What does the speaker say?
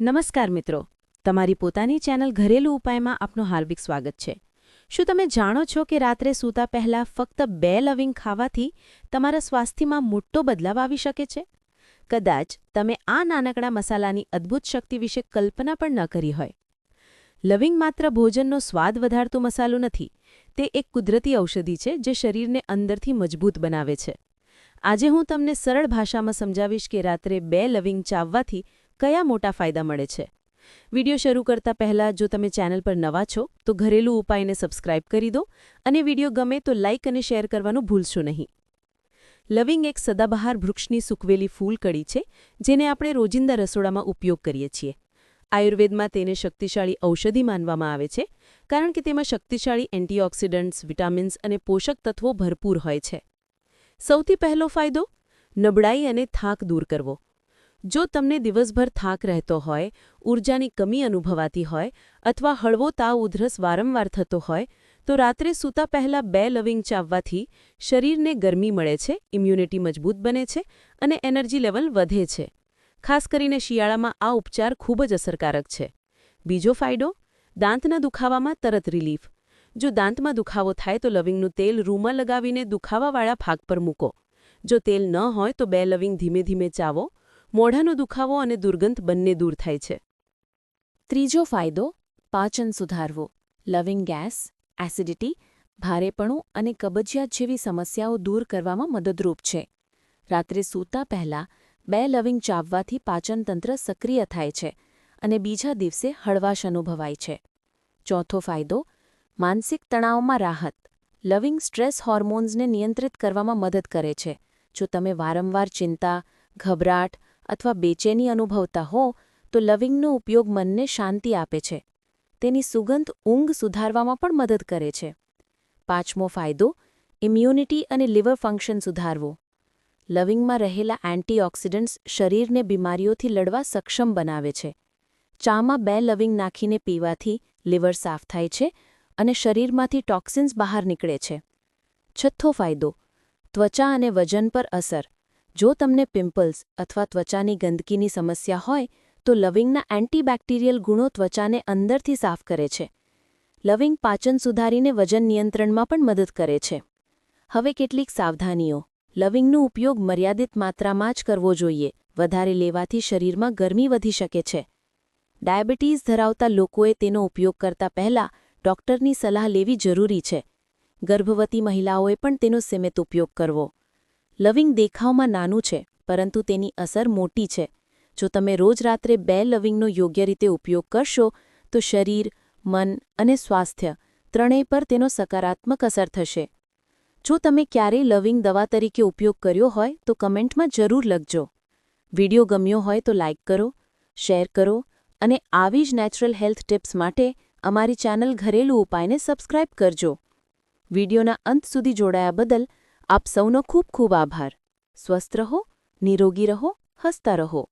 નમસ્કાર મિત્રો. તમારી પોતાની ચેનલ ઘરેલું ઉપાયમાં આપનું હાર્દિક સ્વાગત છે. શું તમે જાણો છો કે રાત્રે સૂતા પહેલાં ફક્ત બે લવિંગ ખાવાથી તમારા સ્વાસ્થ્યમાં મોટો બદલાવ આવી શકે છે? કદાચ તમે આ નાનકડા મસાલાની અદ્ભુત શક્તિ વિશે કલ્પના પણ ન કરી હોય. લવિંગ માત્ર ભોજનનો સ્વાદ વધારતું મસાલું નથી, તે એક કુદરતી ઔષધિ છે જે શરીરને અંદરથી મજબૂત બનાવે છે. આજે હું તમને સરળ ભાષામાં સમજાવીશ કે રાત્રે બે લવિંગ ચાવવાથી કયા મોટા ફાયદા મળે છે? વિડિયો શરૂ કરતા પહેલાં જો તમે ચેનલ પર નવા છો, તો ઘરેલું ઉપાયને સબસ્ક્રાઇબ કરી દો અને વિડિયો ગમે તો લાઇક અને શેર કરવાનું ભૂલશો નહીં. લવિંગ એક સદાબહાર વૃક્ષની સૂકવેલી ફૂલકડી છે, જેને આપણે રોજિંદા રસોડામાં ઉપયોગ કરીએ છીએ. આયુર્વેદમાં તેને શક્તિશાળી ઔષધિ માનવામાં આવે છે, કારણ કે તેમાં શક્તિશાળી એન્ટીઓક્સિડન્ટ્સ, વિટામિન્સ અને પોષક તત્વો ભરપૂર હોય છે. સૌથી પહેલો ફાયદો, નબળાઈ અને થાક દૂર કરવો. જો તમને દિવસભર થાક રહેતો હોય ઊર્જાની કમી અનુભવાતી હોય અથવા હળવો તાવ ઉધરસ વારંવાર થતો હોય, તો રાત્રે સૂતા પહેલાં બે લવિંગ ચાવવાથી શરીરને ગરમી મળે છે ઇમ્યુનિટી મજબૂત બને છે અને એનર્જી લેવલ વધે છે. ખાસ કરીને શિયાળામાં આ ઉપચાર ખૂબ જ અસરકારક છે. બીજો ફાયદો, દાંતના દુખાવામાં તરત રિલીફ જો દાંતમાં દુખાવો થાય તો લવિંગનું તેલ રૂમાં લગાવીને દુખાવાવાળા ભાગ પર મૂકો. જો તેલ ન હોય તો બે લવિંગ ધીમે ધીમે ચાવો મોઢાનો દુખાવો અને દુર્ગંધ બંને દૂર થાય છે. ત્રીજો ફાયદો, પાચન સુધારવો. લવિંગ ગેસ, એસિડિટી, ભારેપણું અને કબજિયાત જેવી સમસ્યાઓ દૂર કરવામાં મદદરૂપ છે. રાત્રે સૂતા પહેલાં બે લવિંગ ચાવવાથી પાચનતંત્ર સક્રિય થાય છે અને બીજા દિવસે હળવાશ અનુભવાય છે. ચોથો ફાયદો, માનસિક તણાવમાં રાહત. લવિંગ સ્ટ્રેસ હોર્મોન્સને નિયંત્રિત કરવામાં મદદ કરે છે. જો તમે વારંવાર ચિંતા, ગભરાટ અથવા બેચેની અનુભવતા હો, તો લવિંગનો ઉપયોગ મનને શાંતિ આપે છે. તેની સુગંધ ઊંઘ સુધારવામાં પણ મદદ કરે છે. પાંચમો ફાયદો ઇમ્યુનિટી અને લિવર ફંક્શન સુધારવો. લવિંગમાં રહેલા એન્ટીઓક્સિડન્ટ્સ શરીરને બીમારીઓથી લડવા સક્ષમ બનાવે છે. ચામાં બે લવિંગ નાખીને પીવાથી લિવર સાફ થાય છે અને શરીરમાંથી ટોક્સિન્સ બહાર નીકળે છે. છઠ્ઠો ફાયદો, ત્વચા અને વજન પર અસર. જો તમને પિમ્પલ્સ અથવા ત્વચાની ગંદકીની સમસ્યા હોય, તો લવિંગના એન્ટીબેક્ટેરિયલ ગુણો ત્વચાને અંદરથી સાફ કરે છે. લવિંગ પાચન સુધારીને વજન નિયંત્રણમાં પણ મદદ કરે છે. હવે કેટલીક સાવધાનીઓ. લવિંગનો ઉપયોગ મર્યાદિત માત્રામાં જ કરવો જોઈએ. વધારે લેવાથી શરીરમાં ગરમી વધી શકે છે. ડાયાબિટીસ ધરાવતા લોકોએ તેનો ઉપયોગ કરતા પહેલાં ડોક્ટરની સલાહ લેવી જરૂરી છે. ગર્ભવતી મહિલાઓએ પણ તેનો સીમિત ઉપયોગ કરવો. લવિંગ દેખાવમાં નાનું છે, પરંતુ તેની અસર મોટી છે. જો તમે રોજ રાત્રે બે લવિંગનો યોગ્ય રીતે ઉપયોગ કરશો, તો શરીર, મન અને સ્વાસ્થ્ય ત્રણેય પર તેનો સકારાત્મક અસર થશે. જો તમે ક્યારેય લવિંગ દવા તરીકે ઉપયોગ કર્યો હોય, તો કમેન્ટમાં જરૂર લખજો. વિડિયો ગમ્યો હોય તો લાઇક કરો, શેર કરો અને આવી જ નેચરલ હેલ્થ ટિપ્સ માટે અમારી ચેનલ ઘરેલું ઉપાયને સબસ્ક્રાઇબ કરજો. વિડિયોના અંત સુધી જોડાયા બદલ આપ સૌનો ખૂબ ખૂબ આભાર. સ્વસ્થ રહો નિરોગી રહો હસતા રહો.